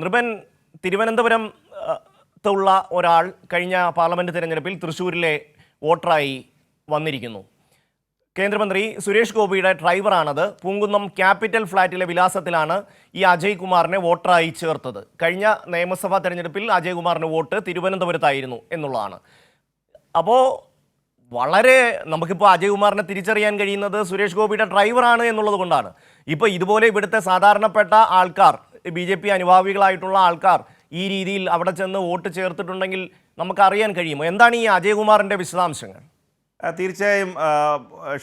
നൃപൻ തിരുവനന്തപുരം ഉള്ള ഒരാൾ കഴിഞ്ഞ പാർലമെന്റ് തിരഞ്ഞെടുപ്പിൽ തൃശ്ശൂരിലെ വോട്ടറായി വന്നിരിക്കുന്നു. കേന്ദ്രമന്ത്രി സുരേഷ് ഗോപിയുടെ ഡ്രൈവറാണത്. പൂങ്കുന്നം ക്യാപിറ്റൽ ഫ്ളാറ്റിലെ വിലാസത്തിലാണ് ഈ അജയ് കുമാറിനെ വോട്ടറായി ചേർത്തത്. കഴിഞ്ഞ നിയമസഭാ തെരഞ്ഞെടുപ്പിൽ അജയ് വോട്ട് തിരുവനന്തപുരത്തായിരുന്നു എന്നുള്ളതാണ്. അപ്പോൾ വളരെ നമുക്കിപ്പോൾ അജയ് കുമാറിനെ തിരിച്ചറിയാൻ കഴിയുന്നത് സുരേഷ് ഗോപിയുടെ ഡ്രൈവറാണ് എന്നുള്ളത് കൊണ്ടാണ്. ഇപ്പോൾ ഇതുപോലെ ഇവിടുത്തെ സാധാരണപ്പെട്ട ആൾക്കാർ ബി ജെ പി അനുഭാവികളായിട്ടുള്ള ആൾക്കാർ ഈ രീതിയിൽ അവിടെ ചെന്ന് വോട്ട് ചേർത്തിട്ടുണ്ടെങ്കിൽ നമുക്കറിയാൻ കഴിയുമോ? എന്താണ് ഈ അജയകുമാറിന്റെ വിശദാംശങ്ങൾ? തീർച്ചയായും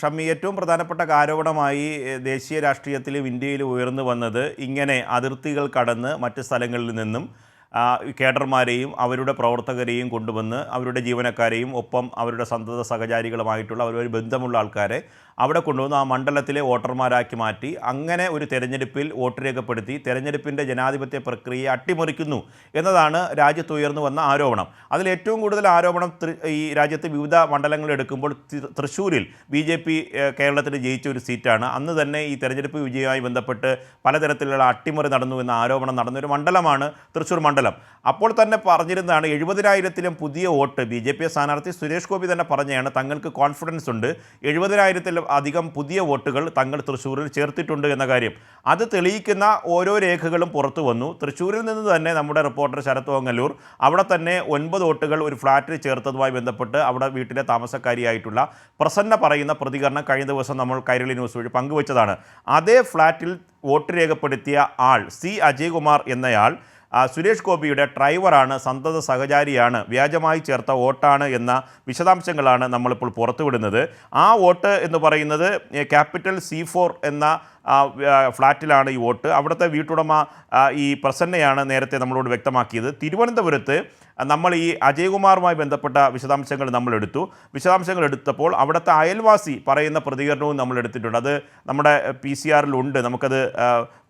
ഷമ്മി ഏറ്റവും പ്രധാനപ്പെട്ട ആരോപണമായി ദേശീയ രാഷ്ട്രീയത്തിലും ഇന്ത്യയിലും ഉയർന്നു വന്നത് ഇങ്ങനെ അതിർത്തികൾ കടന്ന് മറ്റ് സ്ഥലങ്ങളിൽ നിന്നും കേഡർമാരെയും അവരുടെ പ്രവർത്തകരെയും കൊണ്ടുവന്ന് അവരുടെ ജീവനക്കാരെയും ഒപ്പം അവരുടെ സന്തത സഹചാരികളുമായിട്ടുള്ള അവരുടെ ബന്ധമുള്ള ആൾക്കാരെ അവിടെ കൊണ്ടുവന്ന് ആ മണ്ഡലത്തിലെ വോട്ടർമാരാക്കി മാറ്റി അങ്ങനെ ഒരു തെരഞ്ഞെടുപ്പിൽ വോട്ട് രേഖപ്പെടുത്തി തെരഞ്ഞെടുപ്പിന്റെ ജനാധിപത്യ പ്രക്രിയയെ അട്ടിമറിക്കുന്നു എന്നതാണ് രാജ്യത്ത് ഉയർന്നു വന്ന ആരോപണം. അതിൽ ഏറ്റവും കൂടുതൽ ആരോപണം ഈ രാജ്യത്ത് വിവിധ മണ്ഡലങ്ങൾ എടുക്കുമ്പോൾ തൃശ്ശൂരിൽ ബി ജെ പി കേരളത്തിൽ ജയിച്ച ഒരു സീറ്റാണ്. അന്ന് തന്നെ ഈ തെരഞ്ഞെടുപ്പ് വിജയവുമായി ബന്ധപ്പെട്ട് പലതരത്തിലുള്ള അട്ടിമറി നടന്നു എന്ന ആരോപണം നടന്ന ഒരു മണ്ഡലമാണ് തൃശ്ശൂർ മണ്ഡലം. അപ്പോൾ തന്നെ പറഞ്ഞിരുന്നതാണ് എഴുപതിനായിരത്തിലും പുതിയ വോട്ട് ബി ജെ പി സ്ഥാനാർത്ഥി സുരേഷ് ഗോപി തന്നെ പറഞ്ഞതാണ് തങ്ങൾക്ക് കോൺഫിഡൻസ് ഉണ്ട്. എഴുപതിനായിരത്തിലും അധികം പുതിയ വോട്ടുകൾ തങ്ങൾ തൃശ്ശൂരിൽ ചേർത്തിട്ടുണ്ട് എന്ന കാര്യം. അത് തെളിയിക്കുന്ന ഓരോ രേഖകളും പുറത്തു വന്നു. തൃശ്ശൂരിൽ നിന്ന് തന്നെ നമ്മുടെ റിപ്പോർട്ടർ ശരത് ഓങ്ങല്ലൂർ അവിടെ തന്നെ ഒൻപത് വോട്ടുകൾ ഒരു ഫ്ലാറ്റിൽ ചേർത്തതുമായി ബന്ധപ്പെട്ട് അവിടെ വീട്ടിലെ താമസക്കാരിയായിട്ടുള്ള പ്രസന്ന പറയുന്ന പ്രതികരണം കഴിഞ്ഞ ദിവസം നമ്മൾ കൈരളി ന്യൂസ് വഴി പങ്കുവച്ചതാണ്. അതേ ഫ്ലാറ്റിൽ വോട്ട് രേഖപ്പെടുത്തിയ ആൾ സി അജയ്കുമാർ എന്നയാൾ സുരേഷ് ഗോപിയുടെ ഡ്രൈവറാണ് സന്തത സഹചാരിയാണ്. വ്യാജമായി ചേർത്ത വോട്ടാണ് എന്ന വിശദാംശങ്ങളാണ് നമ്മളിപ്പോൾ പുറത്തുവിടുന്നത്. ആ വോട്ട് എന്ന് പറയുന്നത് ക്യാപിറ്റൽ സി ഫോർ എന്ന ഫ്ലാറ്റിലാണ് ഈ വോട്ട്. അവിടുത്തെ വീട്ടുടമ ഈ പ്രസന്നയാണ് നേരത്തെ നമ്മളോട് വ്യക്തമാക്കിയത്. തിരുവനന്തപുരത്ത് നമ്മൾ ഈ അജയ്കുമാറുമായി ബന്ധപ്പെട്ട വിശദാംശങ്ങൾ നമ്മൾ എടുത്തു വിശദാംശങ്ങൾ എടുത്തപ്പോൾ അവിടുത്തെ അയൽവാസി പറയുന്ന പ്രതികരണവും നമ്മൾ എടുത്തിട്ടുണ്ട്. അത് നമ്മുടെ പി സി ആറിലുണ്ട് നമുക്കത്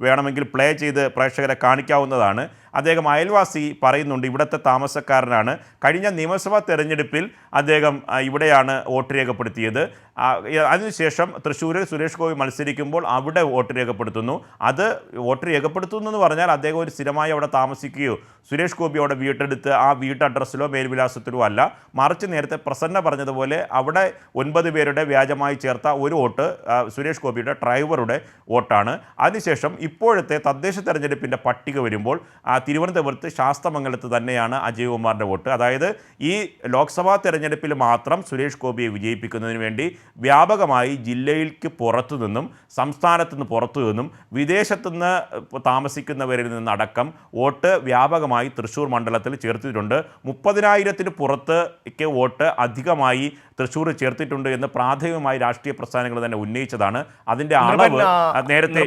വേണമെങ്കിൽ പ്ലേ ചെയ്ത് പ്രേക്ഷകരെ കാണിക്കാവുന്നതാണ്. അദ്ദേഹം അയൽവാസി പറയുന്നുണ്ട് ഇവിടുത്തെ താമസക്കാരനാണ്. കഴിഞ്ഞ നിയമസഭാ തെരഞ്ഞെടുപ്പിൽ അദ്ദേഹം ഇവിടെയാണ് വോട്ട് രേഖപ്പെടുത്തിയത്. അതിനുശേഷം തൃശ്ശൂരിൽ സുരേഷ് ഗോപി മത്സരിക്കുമ്പോൾ അവിടെ വോട്ട് രേഖപ്പെടുത്തുന്നു. അത് വോട്ട് രേഖപ്പെടുത്തുന്നു എന്ന് പറഞ്ഞാൽ അദ്ദേഹം ഒരു സ്ഥിരമായി അവിടെ താമസിക്കുകയോ സുരേഷ് ഗോപി അവിടെ വീട്ടെടുത്ത് ആ വീട്ട് അഡ്രസ്സിലോ മേൽവിലാസത്തിലോ അല്ല. മറിച്ച് നേരത്തെ പ്രസന്ന പറഞ്ഞതുപോലെ അവിടെ ഒൻപത് പേരുടെ വ്യാജമായി ചേർത്ത ഒരു വോട്ട് സുരേഷ് ഗോപിയുടെ ഡ്രൈവറുടെ വോട്ടാണ്. അതിനുശേഷം ഇപ്പോഴത്തെ തദ്ദേശ തെരഞ്ഞെടുപ്പിന്റെ പട്ടിക വരുമ്പോൾ ആ, തിരുവനന്തപുരത്ത് ശാസ്തമംഗലത്ത് തന്നെയാണ് അജയ് കുമാറിന്റെ വോട്ട്. അതായത് ഈ ലോക്സഭാ തെരഞ്ഞെടുപ്പിൽ മാത്രം സുരേഷ് ഗോപിയെ വിജയിപ്പിക്കുന്നതിന് വേണ്ടി വ്യാപകമായി ജില്ലയിലേക്ക് പുറത്തു നിന്നും സംസ്ഥാനത്തു നിന്ന് പുറത്തു നിന്നും വിദേശത്തു നിന്ന് താമസിക്കുന്നവരിൽ നിന്നടക്കം വോട്ട് വ്യാപകമായി തൃശ്ശൂർ മണ്ഡലത്തിൽ ചേർത്തിട്ടുണ്ട്. മുപ്പതിനായിരത്തിന് പുറത്തേക്ക് വോട്ട് അധികമായി തൃശ്ശൂർ ചേർത്തിട്ടുണ്ട് എന്ന് പ്രാഥമികമായി രാഷ്ട്രീയ പ്രസ്ഥാനങ്ങൾ തന്നെ ഉന്നയിച്ചതാണ്. അതിന്റെ അളവ് നേരത്തെ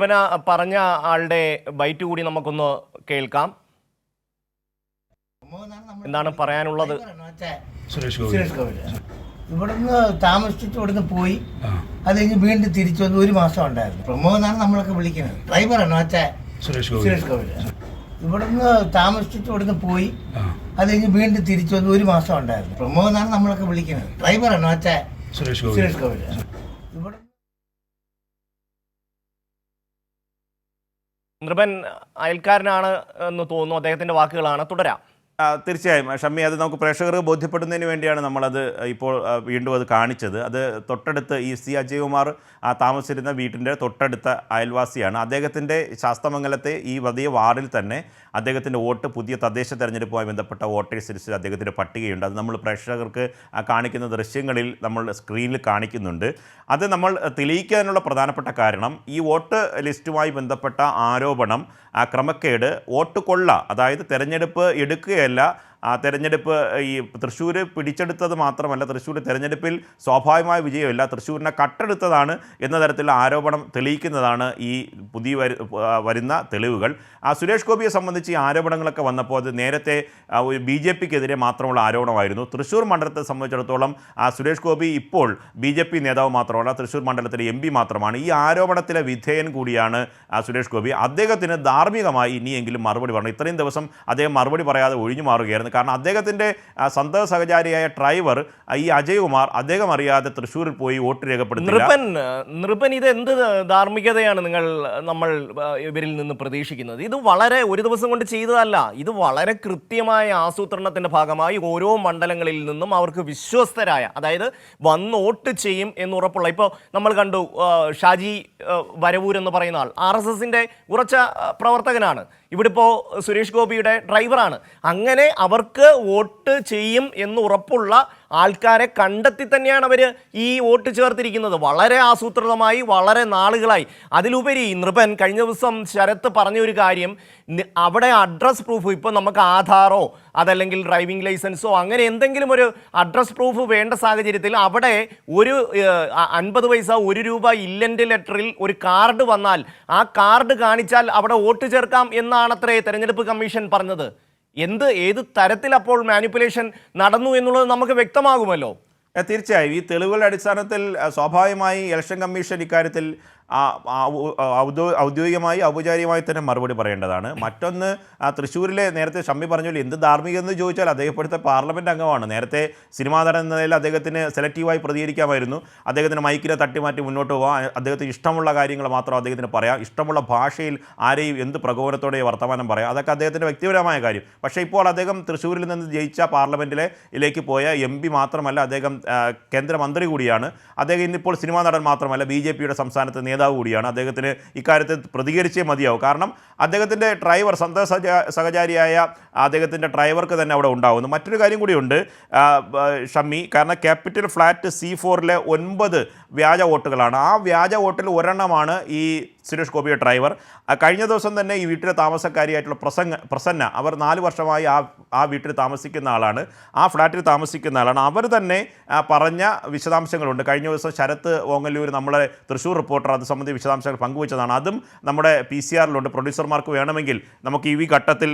പറഞ്ഞ ആളുടെ ബൈറ്റ് കൂടി നമുക്കൊന്ന് കേൾക്കാം. എന്താണ് പറയാനുള്ളത്? സുരേഷ് ഗോപി സുരേഷ് ഗോപി ഇവിടുന്ന് താമസിച്ചിട്ട് ഇവിടുന്ന് പോയി. അത് കഴിഞ്ഞ് വീണ്ടും തിരിച്ചു വന്ന് ഒരു മാസം ഉണ്ടായിരുന്നു. പ്രമോദ് എന്നാണ് നമ്മളൊക്കെ വിളിക്കുന്നത്. ഡ്രൈവറാണ് മറ്റേ സുരേഷ് ഗോപി സുരേഷ് ഗോപി ഇവിടുന്ന് താമസിച്ചിട്ട് ഇവിടുന്ന് പോയി. അത് കഴിഞ്ഞ് വീണ്ടും തിരിച്ചു വന്ന് ഒരു മാസം ഉണ്ടായിരുന്നു. പ്രമോദ് എന്നാണ് നമ്മളൊക്കെ വിളിക്കുന്നത്. ഡ്രൈവറാണ് മറ്റേ സുരേഷ് ഗോപി സുരേഷ് ഗോപി ഇവിടെ നൃപൻ അയൽക്കാരനാണ് എന്ന് തോന്നുന്നു. അദ്ദേഹത്തിന്റെ വാക്കുകളാണ്. തുടരാം. തീർച്ചയായും. ഷമ്മി അത് നമുക്ക് പ്രേക്ഷകർക്ക് ബോധ്യപ്പെടുന്നതിന് വേണ്ടിയാണ് നമ്മളത് ഇപ്പോൾ വീണ്ടും അത് കാണിച്ചത്. അത് തൊട്ടടുത്ത് ഈ സി അജയകുമാർ ആ താമസിച്ചിരുന്ന വീട്ടിന്റെ തൊട്ടടുത്ത അയൽവാസിയാണ്. അദ്ദേഹത്തിന്റെ ശാസ്തമംഗലത്തെ ഈ വലിയ വാർഡിൽ തന്നെ അദ്ദേഹത്തിന്റെ വോട്ട് പുതിയ തദ്ദേശ തെരഞ്ഞെടുപ്പുമായി ബന്ധപ്പെട്ട വോട്ടേഴ്സ് ലിസ്റ്റിൽ അദ്ദേഹത്തിന്റെ പട്ടികയുണ്ട്. അത് നമ്മൾ പ്രേക്ഷകർക്ക് കാണിക്കുന്ന ദൃശ്യങ്ങളിൽ നമ്മൾ സ്ക്രീനിൽ കാണിക്കുന്നുണ്ട്. അത് നമ്മൾ തെളിയിക്കാനുള്ള പ്രധാനപ്പെട്ട കാരണം ഈ വോട്ട് ലിസ്റ്റുമായി ബന്ധപ്പെട്ട ആരോപണം ക്രമക്കേട് വോട്ട് കൊള്ള അതായത് തെരഞ്ഞെടുപ്പ് എടുക്കുകയല്ല ആ തെരഞ്ഞെടുപ്പ് ഈ തൃശ്ശൂർ പിടിച്ചെടുത്തത് മാത്രമല്ല തൃശ്ശൂർ തെരഞ്ഞെടുപ്പിൽ സ്വാഭാവികമായ വിജയമില്ല. തൃശ്ശൂരിനെ കട്ടെടുത്തതാണ് എന്ന തരത്തിലുള്ള ആരോപണം തെളിയിക്കുന്നതാണ് ഈ പുതിയ വരു- വരുന്ന തെളിവുകൾ. ആ സുരേഷ് ഗോപിയെ സംബന്ധിച്ച് ഈ ആരോപണങ്ങളൊക്കെ വന്നപ്പോൾ അത് നേരത്തെ ബി ജെ പിക്കെതിരെ മാത്രമുള്ള ആരോപണമായിരുന്നു. തൃശ്ശൂർ മണ്ഡലത്തെ സംബന്ധിച്ചിടത്തോളം ആ സുരേഷ് ഗോപി ഇപ്പോൾ ബി ജെ പി നേതാവ് മാത്രമല്ല തൃശ്ശൂർ മണ്ഡലത്തിലെ എം പി മാത്രമാണ്. ഈ ആരോപണത്തിലെ വിധേയൻ കൂടിയാണ് ആ സുരേഷ് ഗോപി. അദ്ദേഹത്തിന് ധാർമ്മികമായി ഇനിയെങ്കിലും മറുപടി പറഞ്ഞു ഇത്രയും ദിവസം അദ്ദേഹം മറുപടി പറയാതെ ഒഴിഞ്ഞു മാറുകയായിരുന്നു. കാരണം അദ്ദേഹത്തിന്റെ ആ, സന്തത സഹചാരിയായ ഡ്രൈവർ ഈ അജയ്കുമാർ അദ്ദേഹം അറിയാതെ തൃശ്ശൂരിൽ പോയി വോട്ട് രേഖപ്പെടുത്തി നൃപൻ നൃപൻ ഇത് എന്ത് ധാർമ്മികതയാണ് നിങ്ങൾ നമ്മൾ ഇവരിൽ നിന്ന് പ്രതീക്ഷിക്കുന്നത്? ഇത് വളരെ ഒരു ദിവസം കൊണ്ട് ചെയ്തതല്ല. ഇത് വളരെ കൃത്യമായ ആസൂത്രണത്തിന്റെ ഭാഗമായി ഓരോ മണ്ഡലങ്ങളിൽ നിന്നും അവർക്ക് വിശ്വസ്തരായ അതായത് വന്ന് വോട്ട് ചെയ്യും എന്ന് ഉറപ്പുള്ള ഇപ്പോൾ നമ്മൾ കണ്ടു ഷാജി വരവൂർ എന്ന് പറയുന്ന ആൾ ആർ എസ് എസിന്റെ ഉറച്ച പ്രവർത്തകനാണ്. ഇവിടെ ഇപ്പോൾ സുരേഷ് ഗോപിയുടെ ഡ്രൈവറാണ്. അങ്ങനെ അവർക്ക് വോട്ട് ചെയ്യും എന്ന് ഉറപ്പുള്ള ആൾക്കാരെ കണ്ടെത്തി തന്നെയാണ് അവർ ഈ വോട്ട് ചേർത്തിരിക്കുന്നത്. വളരെ ആസൂത്രിതമായി വളരെ നാളുകളായി. അതിലുപരി നൃപൻ കഴിഞ്ഞ ദിവസം ശരത്ത് പറഞ്ഞ ഒരു കാര്യം അവിടെ അഡ്രസ് പ്രൂഫ് ഇപ്പോൾ നമുക്ക് ആധാറോ അതല്ലെങ്കിൽ ഡ്രൈവിംഗ് ലൈസൻസോ അങ്ങനെ എന്തെങ്കിലും ഒരു അഡ്രസ് പ്രൂഫ് വേണ്ട സാഹചര്യത്തിൽ അവിടെ ഒരു അൻപത് പൈസ ഒരു രൂപ ഇല്ലന്റ് ലെറ്ററിൽ ഒരു കാർഡ് വന്നാൽ ആ കാർഡ് കാണിച്ചാൽ അവിടെ വോട്ട് ചേർക്കാം എന്നാണത്രേ തെരഞ്ഞെടുപ്പ് കമ്മീഷൻ പറഞ്ഞത്. എന്ത് ഏത് തരത്തിൽ അപ്പോൾ മാനിപ്പുലേഷൻ നടന്നു എന്നുള്ളത് നമുക്ക് വ്യക്തമാകുമല്ലോ? തീർച്ചയായും. ഈ തെളിവുകളുടെ അടിസ്ഥാനത്തിൽ സ്വാഭാവികമായി ഇലക്ഷൻ കമ്മീഷൻ ഇക്കാര്യത്തിൽ ഔദ്യോഗികമായി ഔപചാരികമായി തന്നെ മറുപടി പറയേണ്ടതാണ്. മറ്റൊന്ന് തൃശ്ശൂരിലെ നേരത്തെ ഷമ്മി പറഞ്ഞു എന്ത് ധാർമ്മികം എന്ന് ചോദിച്ചാൽ അദ്ദേഹം ഇപ്പോഴത്തെ പാർലമെന്റ് അംഗമാണ്. നേരത്തെ സിനിമാ നടൻ എന്ന നിലയിൽ അദ്ദേഹത്തിന് സെലക്റ്റീവായി പ്രതികരിക്കാമായിരുന്നു. അദ്ദേഹത്തിന് മൈക്കിനെ തട്ടിമാറ്റി മുന്നോട്ട് പോകാം. അദ്ദേഹത്തിന് ഇഷ്ടമുള്ള കാര്യങ്ങൾ മാത്രം അദ്ദേഹത്തിന് പറയാം. ഇഷ്ടമുള്ള ഭാഷയിൽ ആരെയും എന്ത് പ്രകോപനത്തോടെ വർത്തമാനം പറയാം. അതൊക്കെ അദ്ദേഹത്തിന്റെ വ്യക്തിപരമായ കാര്യം. പക്ഷേ ഇപ്പോൾ അദ്ദേഹം തൃശ്ശൂരിൽ നിന്ന് ജയിച്ച പാർലമെന്റിലേക്ക് പോയ എം പി മാത്രമല്ല അദ്ദേഹം കേന്ദ്രമന്ത്രി കൂടിയാണ്. അദ്ദേഹം ഇന്നിപ്പോൾ സിനിമാ നടൻ മാത്രമല്ല. ബി ജെ പിയുടെ സംസ്ഥാനത്തെ നേതാവ് കൂടിയാണ്. അദ്ദേഹത്തിന് ഇക്കാര്യത്തിൽ പ്രതികരിച്ചേ മതിയാവും. കാരണം അദ്ദേഹത്തിന്റെ ഡ്രൈവർ സന്തോഷ സഹചാരിയായ അദ്ദേഹത്തിന്റെ ഡ്രൈവർക്ക് തന്നെ അവിടെ ഉണ്ടാകുന്നു മറ്റൊരു കാര്യം കൂടിയുണ്ട്. ഷമ്മി കാരണം ക്യാപിറ്റൽ ഫ്ലാറ്റ് സി ഫോറിലെ ഒൻപത് വ്യാജ വോട്ടുകളാണ്. ആ വ്യാജ വോട്ടിൽ ഒരെണ്ണമാണ് ഈ സുരേഷ് ഗോപിയുടെ ഡ്രൈവർ. കഴിഞ്ഞ ദിവസം തന്നെ ഈ വീട്ടിലെ താമസക്കാരിയായിട്ടുള്ള പ്രസംഗ പ്രസന്ന അവർ നാല് വർഷമായി ആ ആ വീട്ടിൽ താമസിക്കുന്ന ആളാണ്. ആ ഫ്ലാറ്റിൽ താമസിക്കുന്ന ആളാണ്. അവർ തന്നെ പറഞ്ഞ വിശദാംശങ്ങളുണ്ട്. കഴിഞ്ഞ ദിവസം ശരത്ത് ഓങ്ങല്ലൂർ നമ്മുടെ തൃശ്ശൂർ റിപ്പോർട്ടർ അത് സംബന്ധിച്ച് വിശദാംശങ്ങൾ പങ്കുവച്ചതാണ്. അതും നമ്മുടെ പി സി ആറിലുണ്ട്. പ്രൊഡ്യൂസർമാർക്ക് വേണമെങ്കിൽ നമുക്ക് ഈ ഘട്ടത്തിൽ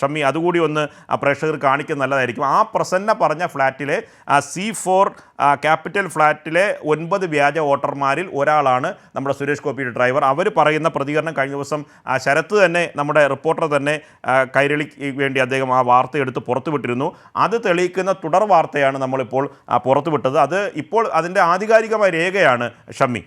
ഷമ്മി അതുകൂടി ഒന്ന് പ്രേക്ഷകർ കാണിക്കുന്നത് നല്ലതായിരിക്കും. ആ പ്രസന്ന പറഞ്ഞ ഫ്ലാറ്റിലെ സി ഫോർ ക്യാപിറ്റൽ ഫ്ലാറ്റിലെ ഒൻപത് വ്യാജ വോട്ടർമാരിൽ ഒരാളാണ് നമ്മുടെ സുരേഷ് ഗോപിയുടെ ഡ്രൈവർ. അവർ പറയുന്ന പ്രതികരണം കഴിഞ്ഞ ദിവസം ശരത്ത് തന്നെ നമ്മുടെ റിപ്പോർട്ടർ തന്നെ കൈരളിക്ക് വേണ്ടി അദ്ദേഹം ആ വാർത്ത എടുത്ത് പുറത്തുവിട്ടിരുന്നു. അത് തെളിയിക്കുന്ന തുടർ വാർത്തയാണ് നമ്മളിപ്പോൾ പുറത്തുവിട്ടത്. അത് ഇപ്പോൾ അതിന്റെ ആധികാരികമായ രേഖയാണ് ഷമ്മി.